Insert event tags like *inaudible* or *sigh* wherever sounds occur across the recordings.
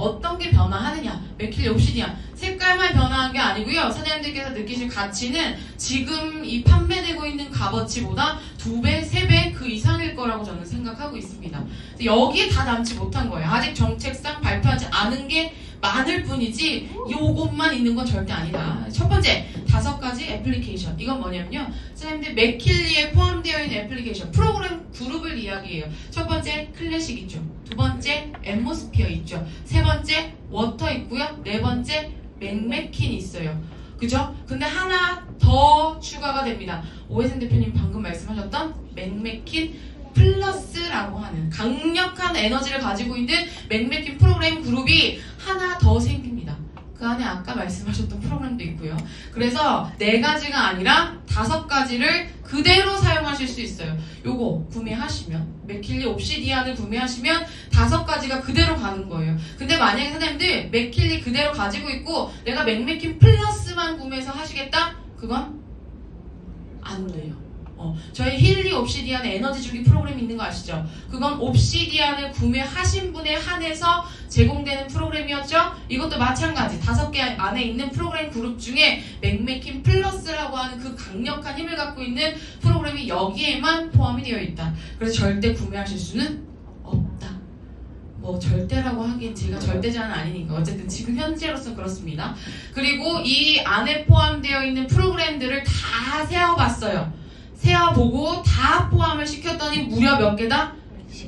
어떤 게 변화하느냐? 맥힐리 옵시디안. 색깔만 변화한 게 아니고요. 사장님들께서 느끼실 가치는 지금 이 판매되고 있는 값어치보다 두 배, 세 배 그 이상일 거라고 저는 생각하고 있습니다. 여기에 다 남지 못한 거예요. 아직 정책상 발표하지 않은 게 많을 뿐이지 요것만 있는 건 절대 아니다. 첫 번째, 다섯 가지 애플리케이션. 이건 뭐냐면요. 선생님들 맥킬리에 포함 되어 있는 애플리케이션, 프로그램 그룹을 이야기해요. 첫 번째, 클래식 있죠. 두 번째, 앰모스피어 있죠. 세 번째, 워터 있고요. 네 번째, 맥맥킨 있어요. 그죠? 근데 하나 더 추가가 됩니다. 오해선 대표님 방금 말씀하셨던 맥맥킨 플러스라고 하는 강력한 에너지를 가지고 있는 맥맥킨 프로그램 그룹이 하나 더 생깁니다. 그 안에 아까 말씀하셨던 프로그램도 있고요. 그래서 네 가지가 아니라 다섯 가지를 그대로 사용하실 수 있어요. 요거 구매하시면 맥킬리 옵시디안을 구매하시면 다섯 가지가 그대로 가는 거예요. 근데 만약에 사장님들 맥킬리 그대로 가지고 있고 내가 맥맥킨 플러스만 구매해서 하시겠다? 그건 안 돼요. 어, 저희 힐리 옵시디안 에너지 주기 프로그램 있는 거 아시죠? 그건 옵시디안을 구매하신 분에 한해서 제공되는 프로그램이었죠? 이것도 마찬가지 다섯 개 안에 있는 프로그램 그룹 중에 맥맥킨 플러스라고 하는 그 강력한 힘을 갖고 있는 프로그램이 여기에만 포함이 되어 있다. 그래서 절대 구매하실 수는 없다. 뭐 절대라고 하기엔 제가 절대자는 아니니까 어쨌든 지금 현재로서 그렇습니다. 그리고 이 안에 포함되어 있는 프로그램들을 다 세어봤어요. 세어보고 다 포함을 시켰더니 무려 몇 개다?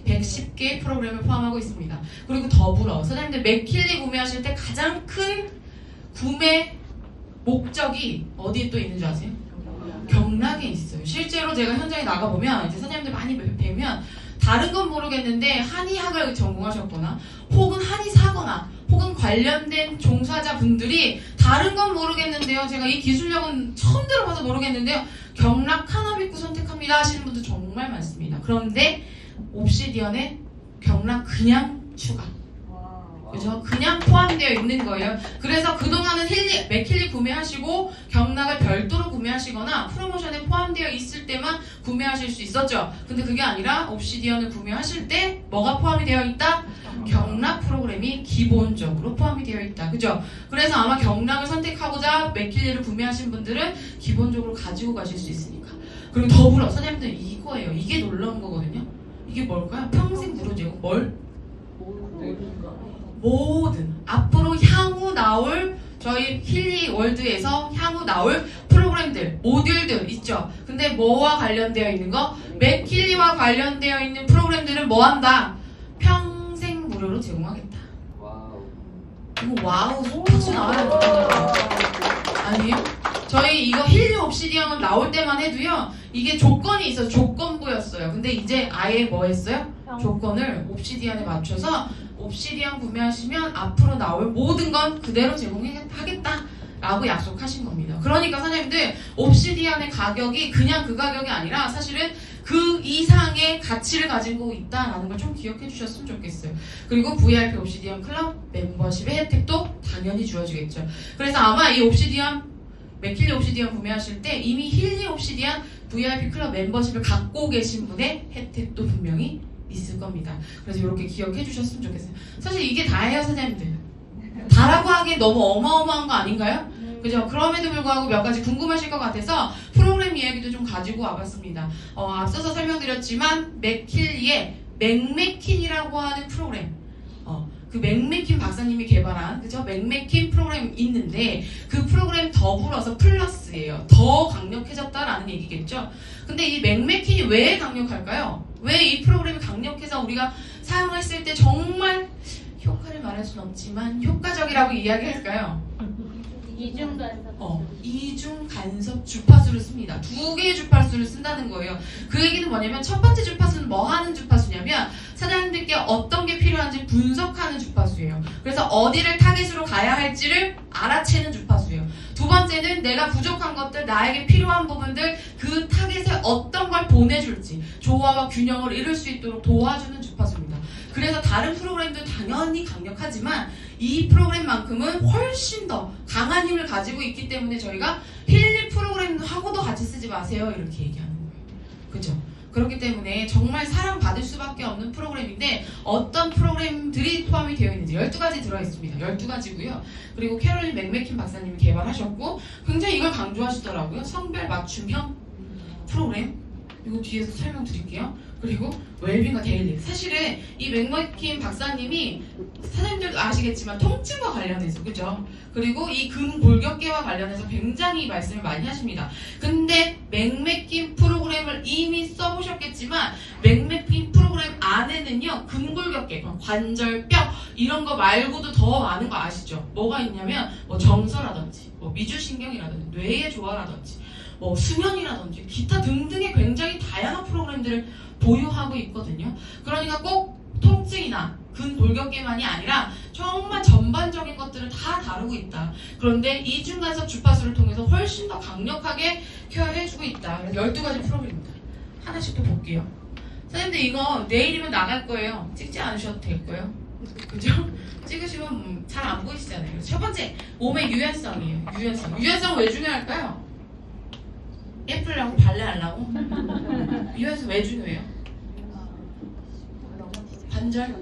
110개 프로그램을 포함하고 있습니다. 그리고 더불어 사장님들 맥킬리 구매하실 때 가장 큰 구매 목적이 어디에 또 있는 줄 아세요? 경락에 있어요. 실제로 제가 현장에 나가보면 이제 사장님들 많이 뵈면 다른 건 모르겠는데 한의학을 전공하셨거나 혹은 한의사거나 혹은 관련된 종사자분들이 다른 건 모르겠는데요. 제가 이 기술력은 처음 들어봐서 모르겠는데요. 경락 하나 믿고 선택합니다 하시는 분들 정말 많습니다. 그런데 옵시디언에 경락 그냥 추가. 그죠? 그냥 포함되어 있는 거예요. 그래서 그동안은 힐리, 맥힐리 구매하시고 경락을 별도로 구매하시거나 프로모션에 포함되어 있을 때만 구매하실 수 있었죠. 근데 그게 아니라 옵시디언을 구매하실 때 뭐가 포함이 되어 있다? 경락 프로그램이 기본적으로 포함이 되어 있다. 그죠? 그래서 아마 경락을 선택하고자 맥힐리를 구매하신 분들은 기본적으로 가지고 가실 수 있으니까. 그리고 더불어 선생님들 이거예요. 이게 놀라운 거거든요. 이게 뭘까요? 평생 무료제공. 뭘? 모든 앞으로 향후 나올 저희 힐리 월드에서 향후 나올 프로그램들, 모듈들 있죠. 근데 뭐와 관련되어 있는 거? 맥힐리와 관련되어 있는 프로그램들은 뭐 한다? 평생 무료로 제공하겠다. 와우. 이거 와우 박수 나와야 된다. 아니에요? 저희 이거 힐리 옵시디언 나올 때만 해도요. 이게 조건이 있어 조건부였어요. 근데 이제 아예 뭐 했어요? 조건을 옵시디언에 맞춰서 옵시디언 구매하시면 앞으로 나올 모든 건 그대로 제공하겠다. 라고 약속하신 겁니다. 그러니까 사장님들 옵시디언의 가격이 그냥 그 가격이 아니라 사실은 그 이상의 가치를 가지고 있다라는 걸 좀 기억해 주셨으면 좋겠어요. 그리고 VIP 옵시디언 클럽 멤버십의 혜택도 당연히 주어지겠죠. 그래서 아마 이 옵시디언 맥힐리 옵시디언 구매하실 때 이미 힐리 옵시디언 VIP 클럽 멤버십을 갖고 계신 분의 혜택도 분명히 있을 겁니다. 그래서 이렇게 기억해 주셨으면 좋겠어요. 사실 이게 다예요, 사장님들. 다라고 하기엔 너무 어마어마한 거 아닌가요? 그죠? 그럼에도 불구하고 몇 가지 궁금하실 것 같아서 프로그램 이야기도 좀 가지고 와봤습니다. 어, 앞서서 설명드렸지만 맥힐리의 맥맥킨이라고 하는 프로그램. 어, 그 맥맥킨 박사님이 개발한 그죠? 맥맥킨 프로그램 있는데 그 프로그램 더불어서 플러스예요. 더 강력해졌다라는 얘기겠죠. 근데 이 맥맥킨이 왜 강력할까요? 왜 이 프로그램이 강력해서 우리가 사용했을 때 정말 효과를 말할 수는 없지만 효과적이라고 이야기할까요? 이중 간섭. 어, 이중 간섭 주파수를 씁니다. 두 개의 주파수를 쓴다는 거예요. 그 얘기는 뭐냐면 첫 번째 주파수는 뭐 하는 주파수냐면 사장님들께 어떤 게 필요한지 분석하는 주파수예요. 그래서 어디를 타겟으로 가야 할지를 알아채는 주파수예요. 두 번째는 내가 부족한 것들, 나에게 필요한 부분들, 그 타겟에 어떤 걸 보내줄지 조화와 균형을 이룰 수 있도록 도와주는 주파수입니다. 그래서 다른 프로그램도 당연히 강력하지만 이 프로그램만큼은 훨씬 더 강한 힘을 가지고 있기 때문에 저희가 힐리 프로그램하고도 같이 쓰지 마세요 이렇게 얘기하는 거예요. 그죠? 그렇기 때문에 정말 사랑받을 수밖에 없는 프로그램인데 어떤 프로그램들이 포함이 되어 있는지 12가지 들어있습니다. 12가지고요. 그리고 캐롤린 맥메킨 박사님이 개발하셨고 굉장히 이걸 강조하시더라고요. 성별 맞춤형 프로그램 이거 뒤에서 설명드릴게요. 그리고 웰빙과 데일리. 사실은 이 맥메킨 박사님이 사장님들도 아시겠지만 통증과 관련해서 그죠? 그리고 이 근골격계와 관련해서 굉장히 말씀을 많이 하십니다. 근데 맥메킨 프로 그램을 이미 써보셨겠지만 맥메킨 프로그램 안에는요 근골격계, 관절, 뼈 이런 거 말고도 더 많은 거 아시죠? 뭐가 있냐면 뭐 정서라든지 뭐 미주신경이라든지 뇌의 조화라든지 뭐 수면이라든지 기타 등등의 굉장히 다양한 프로그램들을 보유하고 있거든요. 그러니까 꼭 통증이나 근 골격계만이 아니라 정말 전반적인 것들을 다 다루고 있다. 그런데 이 중간섭 주파수를 통해서 훨씬 더 강력하게 케어해주고 있다. 그래서 12가지 프로그램입니다. 하나씩 또 볼게요. 선생님들 이거 내일이면 나갈 거예요. 찍지 않으셔도 될 거예요. 그죠? 찍으시면 잘 안 보이시잖아요. 첫 번째, 몸의 유연성이에요. 유연성. 유연성 왜 중요할까요? 예쁘려고 발레하려고? 유연성 왜 중요해요? 관절?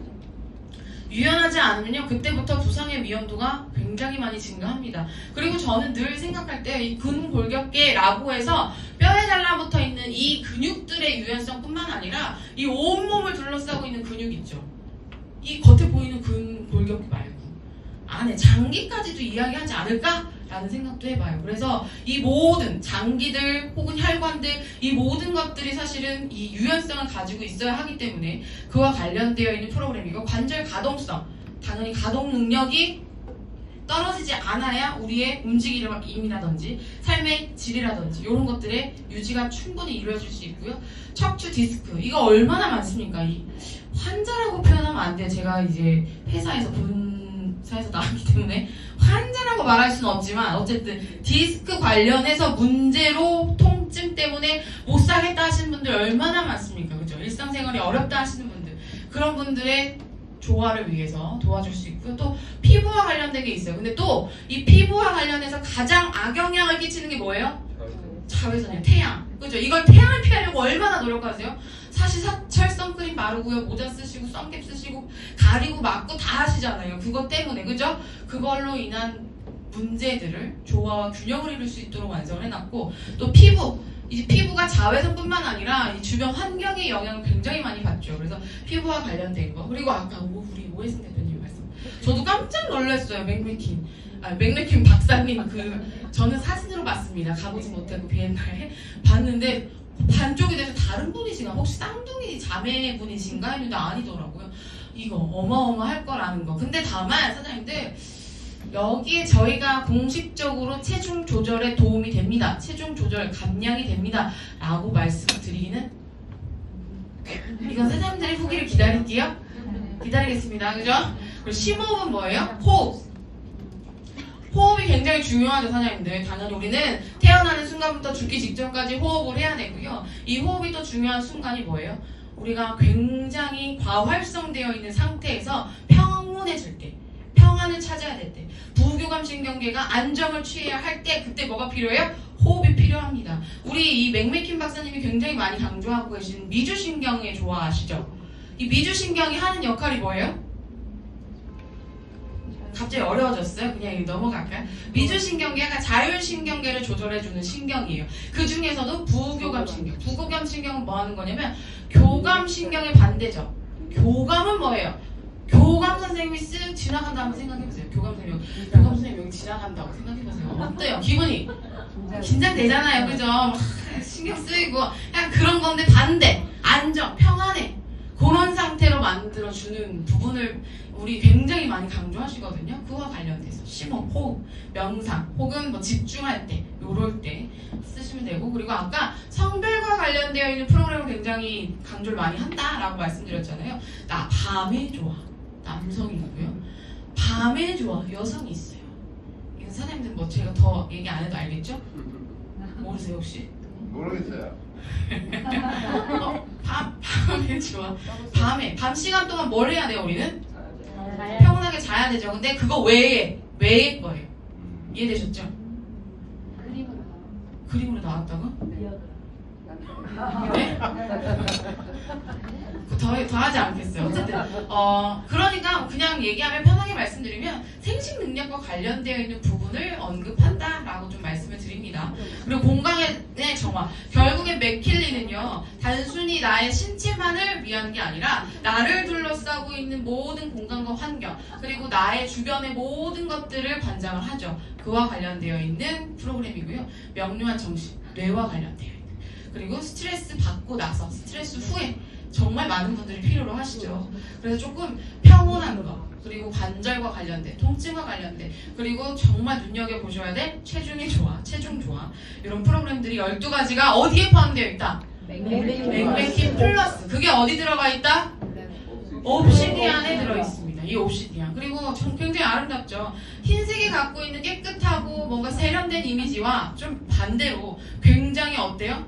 유연하지 않으면요 그때부터 부상의 위험도가 굉장히 많이 증가합니다. 그리고 저는 늘 생각할 때 이 근골격계라고 해서 뼈에 달라붙어 있는 이 근육들의 유연성뿐만 아니라 이 온몸을 둘러싸고 있는 근육 있죠. 이 겉에 보이는 근골격계 말고 안에 장기까지도 이야기하지 않을까 라는 생각도 해봐요. 그래서 이 모든 장기들 혹은 혈관들 이 모든 것들이 사실은 이 유연성을 가지고 있어야 하기 때문에 그와 관련되어 있는 프로그램이고 관절 가동성 당연히 가동 능력이 떨어지지 않아야 우리의 움직임이라든지 삶의 질이라든지 이런 것들의 유지가 충분히 이루어질 수 있고요. 척추 디스크 이거 얼마나 많습니까? 이 환자라고 표현하면 안 돼요. 제가 이제 회사에서 본 사에서 나왔기 때문에 환자라고 말할 수는 없지만 어쨌든 디스크 관련해서 문제로 통증 때문에 못 사겠다 하시는 분들 얼마나 많습니까? 그죠? 일상생활이 어렵다 하시는 분들 그런 분들의 조화를 위해서 도와줄 수 있고요. 또 피부와 관련된 게 있어요. 근데 또 이 피부와 관련해서 가장 악영향을 끼치는 게 뭐예요? 자외선이에요. 태양. 그죠? 이걸 태양을 피하려고 얼마나 노력하세요? 사시사철 선크림 바르고요. 모자 쓰시고 선캡 쓰시고 가리고 막고 다 하시잖아요. 그것 때문에 그죠? 그걸로 인한 문제들을 조화와 균형을 이룰 수 있도록 완성을 해놨고 또 피부 이제 피부가 자외선뿐만 아니라 이 주변 환경의 영향을 굉장히 많이 받죠. 그래서 피부와 관련된 거 그리고 아까 오- 우리 오해승 대표님 말씀 저도 깜짝 놀랐어요. 맥메킨 아, 맥메킨 박사님 그 저는 사진으로 봤습니다. 가보지 못하고 비엔나에 봤는데 반쪽이 돼서 다른 분이신가 혹시 쌍둥이 자매분이신가 했는데 아니더라고요. 이거 어마어마할 거라는 거. 근데 다만 사장님들 여기에 저희가 공식적으로 체중 조절에 도움이 됩니다. 체중 조절 감량이 됩니다. 라고 말씀드리기는 이건 사장님들의 후기를 기다릴게요. 기다리겠습니다. 그죠? 그리고 심호흡은 뭐예요? 호흡. 호흡이 굉장히 중요하죠, 사장님들. 당연히 우리는 태어나는 순간부터 죽기 직전까지 호흡을 해야 되고요. 이 호흡이 또 중요한 순간이 뭐예요? 우리가 굉장히 과활성되어 있는 상태에서 평온해질 때, 평안을 찾아야 될 때, 부교감 신경계가 안정을 취해야 할 때, 그때 뭐가 필요해요? 호흡이 필요합니다. 우리 이 맥메킨 박사님이 굉장히 많이 강조하고 계신 미주신경의 조화 아시죠? 이 미주신경이 하는 역할이 뭐예요? 갑자기 어려워졌어요? 그냥 넘어갈까요? 미주신경계가 자율신경계를 조절해주는 신경이에요. 그 중에서도 부교감신경. 부교감신경은 뭐 하는 거냐면 교감신경의 반대죠. 교감은 뭐예요? 교감 선생님이 쓱 지나간다 한번 생각해보세요. 교감 선생님, 교감 선생님 여기 지나간다고 생각해보세요. 어때요? 기분이? 긴장되잖아요. 그죠? 막 신경 쓰이고. 그냥 그런 건데 반대. 안정, 평안해. 그런 상태로 만들어주는 부분을 우리 굉장히 많이 강조하시거든요. 그와 관련돼서 심호흡, 호흡, 명상, 혹은 뭐 집중할 때, 요럴 때 쓰시면 되고 그리고 아까 성별과 관련되어 있는 프로그램을 굉장히 강조를 많이 한다라고 말씀드렸잖아요. 나 밤의 조화, 남성이고요. 밤의 조화, 여성이 있어요. 이건 사장님들 뭐 제가 더 얘기 안 해도 알겠죠? *laughs* 모르세요 혹시? 모르겠어요. 어, 밤, 밤의 조화. 밤에 밤 시간 동안 뭘 해야 돼요 우리는? 평온하게 자야 되죠. 근데 그거 외에 외의 거예요. 이해되셨죠? 그림으로 그림으로 나왔다고? 네? 더, 더 하지 않겠어요. 어쨌든, 어, 그러니까 그냥 얘기하면 편하게 말씀드리면 생식 능력과 관련되어 있는 부분을 언급한다라고 좀 말씀을 드립니다. 그리고 공간의 정화. 결 국에 맥킬리는요, 단순히 나의 신체만을 위한 게 아니라 나를 둘러싸고 있는 모든 공간과 환경, 그리고 나의 주변의 모든 것들을 관장을 하죠. 그와 관련되어 있는 프로그램이고요. 명료한 정신, 뇌와 관련되어 있는. 그리고 스트레스 받고 나서, 스트레스 후에 정말 많은 분들이 필요로 하시죠. 그래서 조금 평온한 거, 그리고 관절과 관련된, 통증과 관련된, 그리고 정말 눈여겨 보셔야 될 체중의 조화, 체중 조화. 이런 프로그램들이 12가지가 어디에 포함되어 있다? 맥맥킨 플러스. 그게 어디 들어가 있다? 옵시디안에 들어있습니다. 이 옵시디안. 그리고 정- 굉장히 아름답죠. 흰색이 갖고 있는 깨끗하고 뭔가 세련된 이미지와 좀 반대로 굉장히 어때요?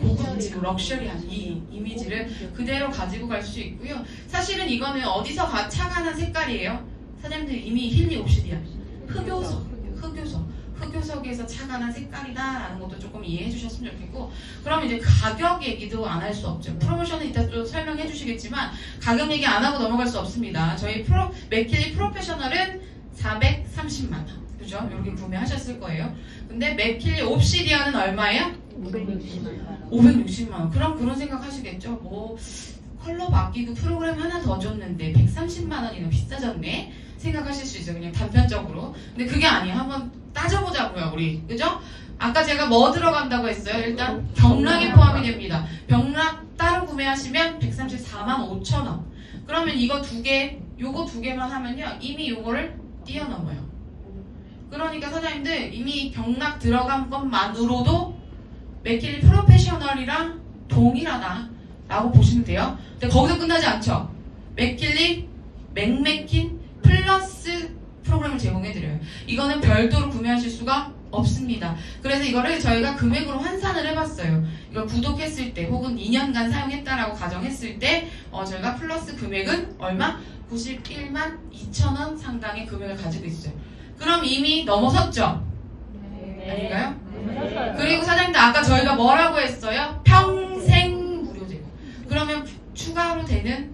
고급지고 럭셔리한 이 이미지를 그대로 가지고 갈 수 있고요. 사실은 이거는 어디서 가, 착안한 색깔이에요? 사장님들 이미 힐리 옵시디안. 흑요석. 흑요석. 흑요석에서 착안한 색깔이다라는 것도 조금 이해해 주셨으면 좋겠고 그럼 이제 가격 얘기도 안 할 수 없죠. 프로모션은 이따 또 설명해 주시겠지만 가격 얘기 안 하고 넘어갈 수 없습니다. 저희 프로 맥킬리 프로페셔널은 430만 원. 그죠? 이렇게 구매하셨을 거예요. 근데 맥킬리 옵시디안은 얼마예요? 560만 원. 그럼 그런 생각 하시겠죠? 뭐 컬러 바뀌고 프로그램 하나 더 줬는데 130만 원이나 비싸졌네. 생각하실 수 있어요. 그냥 단편적으로. 근데 그게 아니에요. 한번 따져보자고요, 우리. 그죠? 아까 제가 뭐 들어간다고 했어요? 일단 병락이 포함이 됩니다. 병락 따로 구매하시면 134만 5천 원. 그러면 이거 두 개, 요거 두 개만 하면요. 이미 요거를 뛰어넘어요. 그러니까 사장님들 이미 병락 들어간 것만으로도 맥킬리 프로페셔널이랑 동일하다 라고 보시면 돼요. 근데 거기서 끝나지 않죠. 맥킬리, 맥맥킨 플러스 프로그램을 제공해드려요. 이거는 별도로 구매하실 수가 없습니다. 그래서 이거를 저희가 금액으로 환산을 해봤어요. 이걸 구독했을 때 혹은 2년간 사용했다라고 가정했을 때 어, 저희가 플러스 금액은 얼마? 91만 2천 원 상당의 금액을 가지고 있어요. 그럼 이미 넘어섰죠? 아닌가요? 그리고 사장님들 아까 저희가 뭐라고 했어요? 평생 무료 제공. 그러면 추가로 되는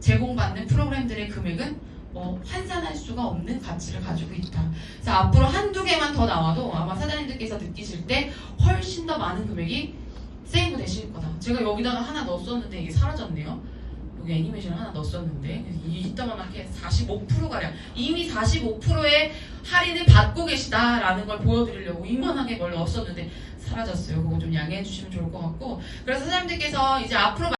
제공받는 프로그램들의 금액은 뭐 환산할 수가 없는 가치를 가지고 있다. 그래서 앞으로 한두 개만 더 나와도 아마 사장님들께서 느끼실 때 훨씬 더 많은 금액이 세이브 되실 거다. 제가 여기다가 하나 넣었었는데 이게 사라졌네요. 여기 애니메이션 하나 넣었었는데 이따만하게 45%가량 이미 45%의 할인을 받고 계시다라는 걸 보여드리려고 이만하게 뭘 넣었었는데 사라졌어요. 그거 좀 양해해 주시면 좋을 것 같고 그래서 사장님들께서 이제 앞으로